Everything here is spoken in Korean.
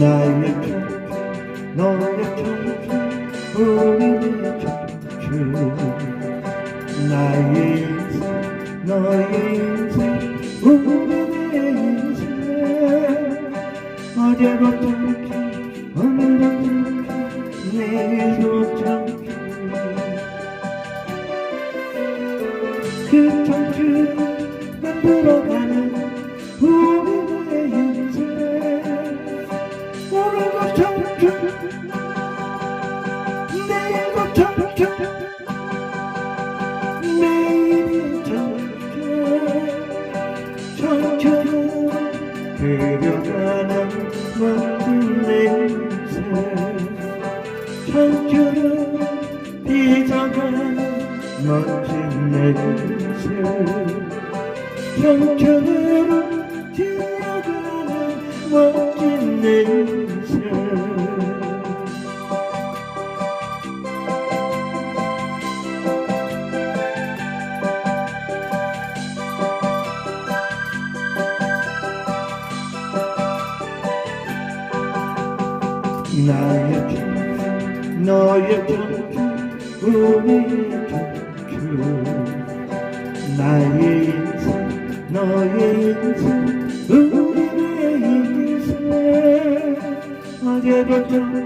나의 춤 너의 춤 우리의 춤 나의 인생 너의 인생 우리의 인생 춤 내일도 춤그 청춘 만들어가 그려가는 내 인생 청춘은 빚어가는 멋진 내 인생 청춘으로 지어가는 멋진 내인 나의 춤 너의 춤 우리의 춤 나의 인생 너의 인생 우리의 인생. 어제도 춤